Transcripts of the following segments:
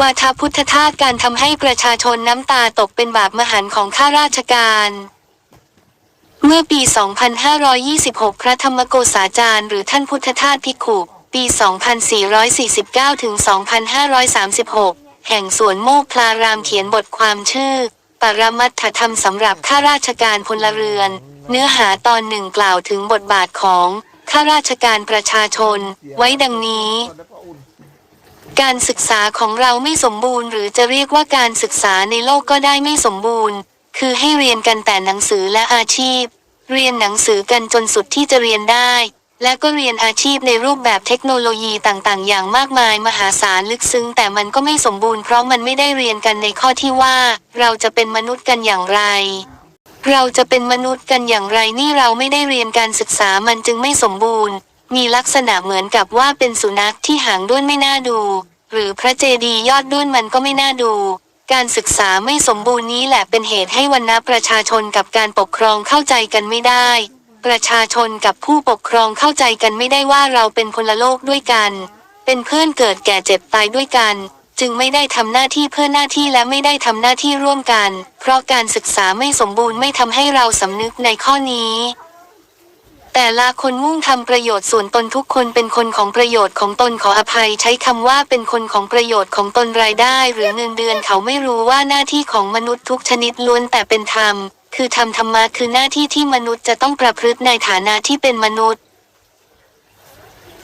วาทพุทธทาสการทำให้ประชาชนน้ำตาตกเป็นบาปมหันของข้าราชการเมื่อปี 2526 พระธรรมโกษาจารย์ หรือท่านพุทธทาสภิขุปี 2449 ถึง 2536 แห่งสวนโมกพลารามเขียนบทความชื่อ ปรมัตถธรรมสำหรับข้าราชการพลเรือน เนื้อหาตอนหนึ่งกล่าวถึงบทบาทของข้าราชการประชาชน ไว้ดังนี้ การศึกษาของเราไม่สมบูรณ์หรือจะเรียกว่าการศึกษาในโลกก็ได้ไม่สมบูรณ์ คือให้เรียนกันแต่หนังสือและอาชีพ เรียนหนังสือกันจนสุดที่จะเรียนได้ และก็เรียนอาชีพในรูปแบบเทคโนโลยีต่างๆ อย่างมากมายมหาศาลลึกซึ้งแต่มันก็ไม่สมบูรณ์เพราะมันไม่ได้เรียนกันในข้อที่ว่า เราจะเป็นมนุษย์กันอย่างไร เราจะเป็นมนุษย์กันอย่างไรนี่เราไม่ได้เรียนการศึกษามันจึงไม่สมบูรณ์ มีลักษณะเหมือนกับว่าเป็นสุนัขที่หางด้วนไม่น่าดู หรือพระเจดีย์ยอดด้วนมันก็ไม่น่าดู การศึกษาไม่สมบูรณ์นี้แหละเป็นเหตุให้วันนะประชาชนกับการปกครองเข้าใจกันไม่ได้ ประชาชนกับผู้ปกครองเข้าใจกันไม่ได้ว่าเราเป็นพลโลกด้วยกัน เป็นเพื่อนเกิดแก่เจ็บตายด้วยกัน จึงไม่ได้ทำหน้าที่เพื่อหน้าที่และไม่ได้ทำหน้าที่ร่วมกัน เพราะการศึกษาไม่สมบูรณ์ไม่ทำให้เราสำนึกในข้อนี้ แต่ละคนมุ่งทำประโยชน์ส่วนตนทุกคนเป็นคนของประโยชน์ของตนขออภัยใช้คำว่าเป็นคนของประโยชน์ของตนรายได้ หรือเงินเดือนเขาไม่รู้ว่าหน้าที่ของมนุษย์ทุกชนิดล้วนแต่เป็นธรรม คือทำธรรมะคือหน้าที่ที่มนุษย์จะต้องประพฤติในฐานะที่เป็นมนุษย์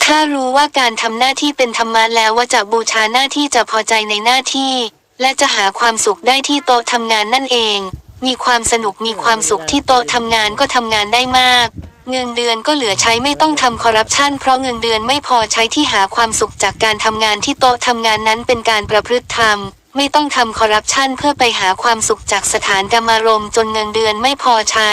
ถ้ารู้ว่าการทำหน้าที่เป็นธรรมะแล้วว่าจะบูชาหน้าที่จะพอใจในหน้าที่ และจะหาความสุขได้ที่โต๊ะทำงานนั่นเอง มีความสนุกมีความสุขที่โต๊ะทำงานก็ทำงานได้มาก เงินเดือนก็เหลือใช้ไม่ต้องทำคอร์รัปชันเพราะเงินเดือนไม่พอใช้ที่หาความสุขจากการทำงานที่โต๊ะทำงานนั้นเป็นการประพฤติธรรม ไม่ต้องทำคอร์รัปชันเพื่อไปหาความสุขจากสถานกรรมารมณ์จนเงินเดือนไม่พอใช้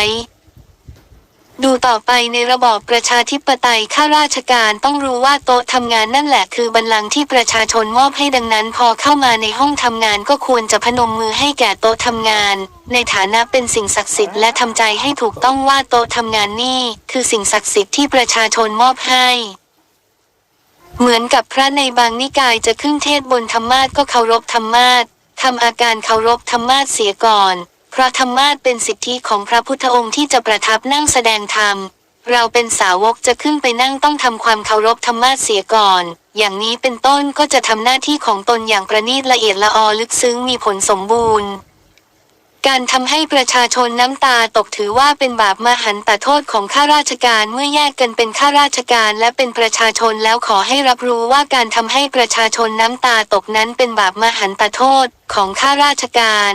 ดูต่อไปในระบอบประชาธิปไตยข้าราชการต้องรู้ว่าโต๊ะทำงานนั่นแหละคือบัลลังก์ที่ประชาชนมอบให้ดังนั้น พอเข้ามาในห้องทำงานก็ควรจะพนมมือให้แก่โต๊ะทำงาน ในฐานะเป็นสิ่งศักดิ์สิทธิ์และทำใจให้ถูกต้องว่าโต๊ะทำงานนี่คือสิ่งศักดิ์สิทธิ์ที่ประชาชนมอบให้เหมือนกับพระในบางนิกายจะขึ้นเทศบนธรรมาสก็เคารพธรรมาสทำอาการเคารพธรรมาสเสียก่อน ราะธรรมาสเป็นสิทธิของพระพุทธองค์ที่จะประทับนั่งแสดงธรรม เราเป็นสาวกจะขึ้นไปนั่งต้องทำความเคารพธรรมาสเสียก่อน อย่างนี้เป็นต้นก็จะทำหน้าที่ของตนอย่างประณีตละเอียดละออลึกซึ้งมีผลสมบูรณ์ การทำให้ประชาชนน้ำตาตกถือว่าเป็นบาปมหันตโทษของข้าราชการเมื่อแยกกันเป็นข้าราชการและเป็นประชาชนแล้วขอให้รับรู้ว่าการทำให้ประชาชนน้ำตาตกนั้นเป็นบาปมหันตโทษของข้าราชการ